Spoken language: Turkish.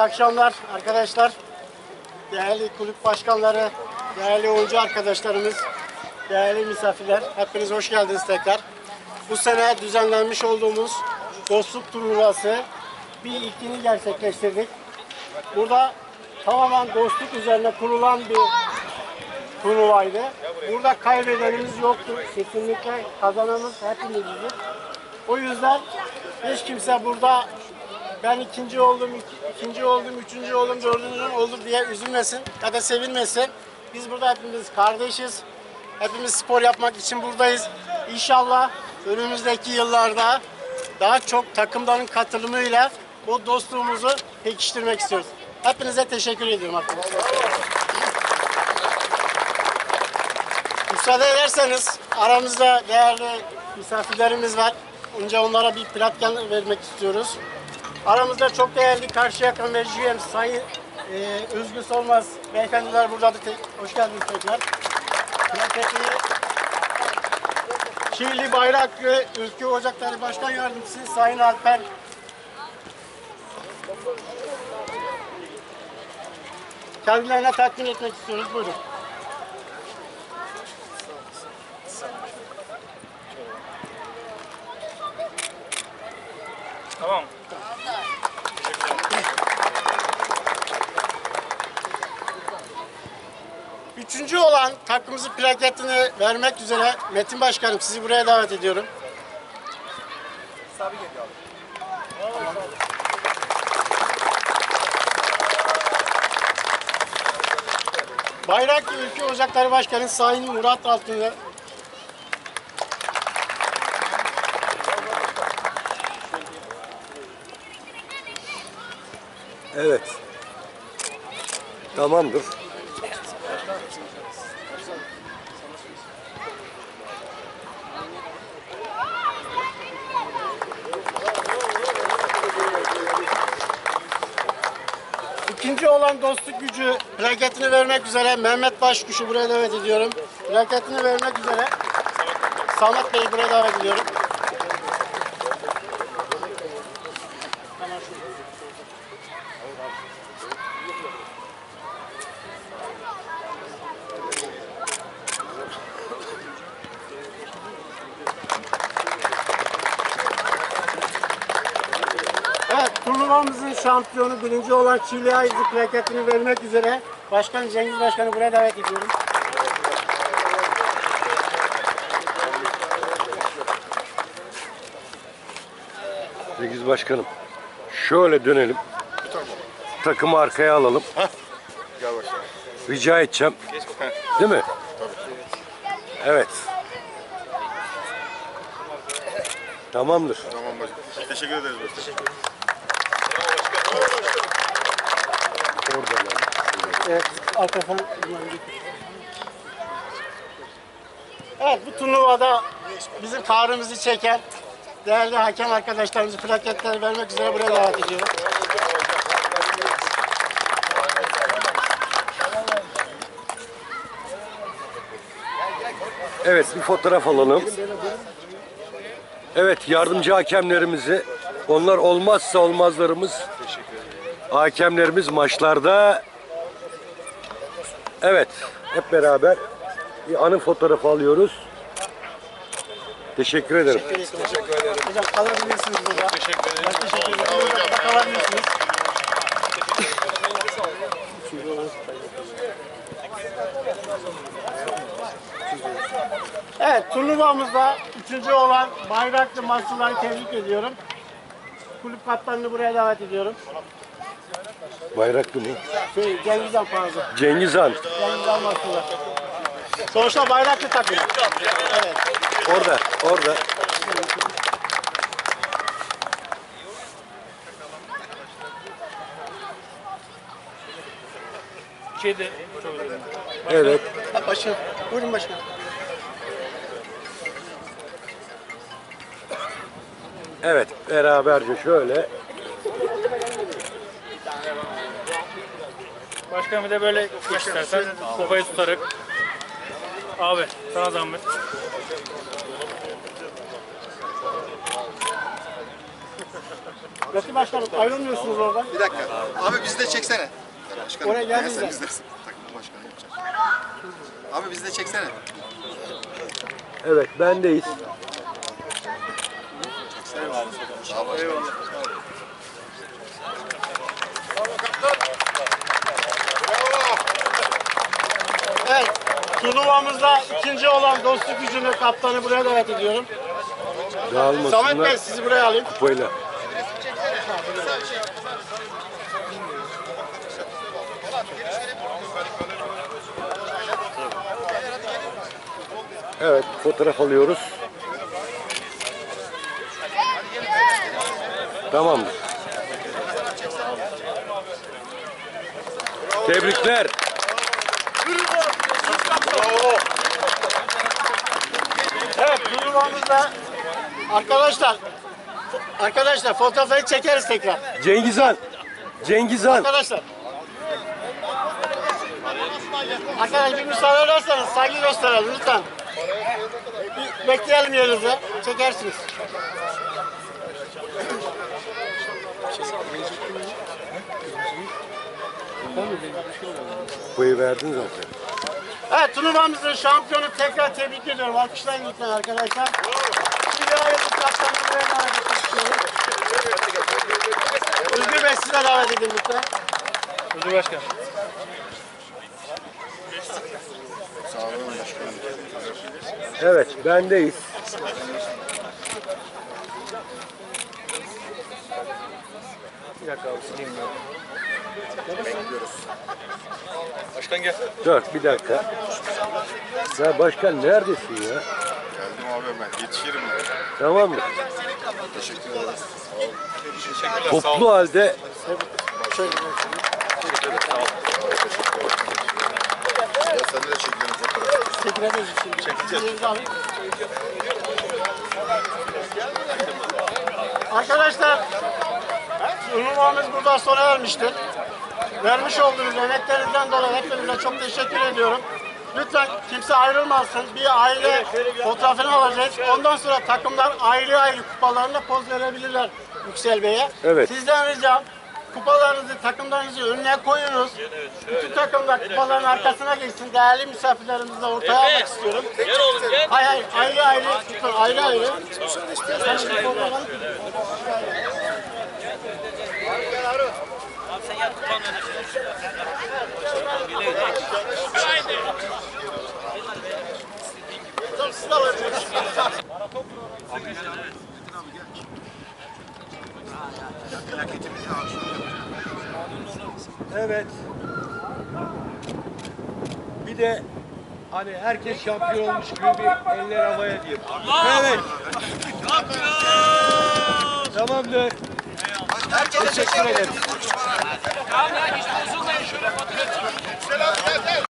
akşamlar arkadaşlar. Değerli kulüp başkanları, değerli oyuncu arkadaşlarımız, değerli misafirler. Hepiniz hoş geldiniz tekrar. Bu sene düzenlenmiş olduğumuz dostluk turnuvası bir ilkini gerçekleştirdik. Burada tamamen dostluk üzerine kurulan bir turnuvaydı. Burada kaybedenimiz yoktu. Kesinlikle kazananımız hepimizdik. O yüzden hiç kimse burada ben ikinci oldum, iki- ikinci oldum, üçüncü oldum, dördüncü oldum diye üzülmesin ya da sevinmesin. Biz burada hepimiz kardeşiz. Hepimiz spor yapmak için buradayız. İnşallah önümüzdeki yıllarda daha çok takımların katılımıyla bu dostluğumuzu pekiştirmek istiyoruz. Hepinize teşekkür ediyorum arkadaşlar. Müsaade ederseniz aramızda değerli misafirlerimiz var. Önce onlara bir platkan vermek istiyoruz. Aramızda çok değerli Karşıyaka Mecliyem Sayın e, Özgür Solmaz beyefendiler burada. Te- hoş geldiniz tekrar. Plaketini Çivili Bayrak ve Ülke Ocakları Başkan Yardımcısı Sayın Alper kendilerine takdim etmek istiyoruz. Buyurun. Tamam. Üçüncü olan takımımızın plaketini vermek üzere Metin Başkanım sizi buraya davet ediyorum. Bayrak Ülke Ocakları Başkanı Sayın Murat Altın'ı Evet. Tamamdır. İkinci olan dostluk gücü plaketini vermek üzere Mehmet Başkuş'u buraya davet ediyorum. Plaketini vermek üzere Samet Bey'i buraya davet ediyorum. Evet, turnuvamızın şampiyonu birinci olan Çiğli Ayızı plaketini vermek üzere Başkan Cengiz Başkan'ı buraya davet ediyorum. Cengiz Başkanım. Şöyle dönelim. Takımı arkaya alalım. Rica edeceğim. Değil mi? Evet. Tamamdır. Tamam başkanım. Teşekkür ederiz başkanım. Oradan Evet, Alparslan. Evet, bu turnuvada bizim kahrımızı çeken değerli hakem arkadaşlarımızı plaketler vermek üzere buraya davet ediyorum. Evet bir fotoğraf alalım. Evet yardımcı hakemlerimizi onlar olmazsa olmazlarımız hakemlerimiz maçlarda evet hep beraber bir anı fotoğrafı alıyoruz. Teşekkür ederim. Teşekkür ederim. Hocam kalabilirsiniz burada. Teşekkür ederim. Ben teşekkür ederim. Burada kalabilirsiniz. Evet, turnuvamızda üçüncü olan Bayraklı Mahsulları tebrik ediyorum. Kulüp kaptanını buraya davet ediyorum. Bayraklı mı? Şey, Cengiz Han pardon. Cengiz Han. Cengiz Han Mahsullar. Sonuçta Bayraklı takım. Evet. Orada, orada. Şey de çok önemli. Evet. Başkanım. Buyurun başkanım. Evet, beraberce şöyle. Başkanım bir de böyle geç istersen kafayı tutarak. Abi sana zahmet. Metin Başkanım ayrılmıyorsunuz oradan. Bir dakika. Abi bizi de çeksene. Başkanım. Oraya gelmeyiz neyse, de. biz de takım başkanı yapacağız. Abi bizi de çeksene. Evet bendeyiz. Evet. Turnuvamızda ikinci olan dostluk gücünü kaptanı buraya davet ediyorum. Samet Bey Dağılmasınlar sizi buraya alayım. kupayla. Evet fotoğraf alıyoruz. Tamamdır. Tebrikler. Evet turnuvamızda arkadaşlar arkadaşlar fotoğrafı çekeriz tekrar. Cengizhan. Cengizhan. Arkadaşlar. Arkadaşlar bir müsaade ederseniz saygı gösterelim lütfen. Bir bekleyelim yerinizde. Çekersiniz. Kupayı verdin zaten. Evet turnuvamızın şampiyonu tekrar tebrik ediyorum. Alkışlayın lütfen arkadaşlar. Bir daha yapıp kaptanını buraya davet istiyorum. Özgür Bey size davet edin lütfen. Özür Başkan. Sağ olun başkanım. Evet bendeyiz. Dakika abi sileyim ben. Bekliyoruz. Başkan gel. Dur bir dakika. Ya başkan neredesin ya? Geldim abi ben. Yetişirim. Tamam mı? Teşekkür ederiz. Toplu halde Şöyle. Ya sen de çekiyorum fotoğrafı. Teşekkür ederiz şimdi. Çekeceğiz. Arkadaşlar, turnuvamız burada sona ermiştir. Vermiş olduğunuz emeklerinizden dolayı hepinize çok teşekkür ediyorum. Lütfen kimse ayrılmasın. Bir aile fotoğrafını alacağız. Ondan sonra takımlar ayrı ayrı kupalarına poz verebilirler Yüksel Bey'e. Evet. Sizden ricam kupalarınızı, takımlarınızı önüne koyunuz. Bütün takımlar kupaların arkasına geçsin. Değerli misafirlerimizi de ortaya almak istiyorum. Gel oğlum gel. Hayır hayır ayrı ayrı tutun ayrı ayrı. Evet. Bir de hani herkes şampiyon olmuş gibi bir eller havaya diyor. Evet. Tamamdır. Herkese teşekkür ederim. Tamam ya, hiç bozulmayın. Şöyle fotoğraf. Selam.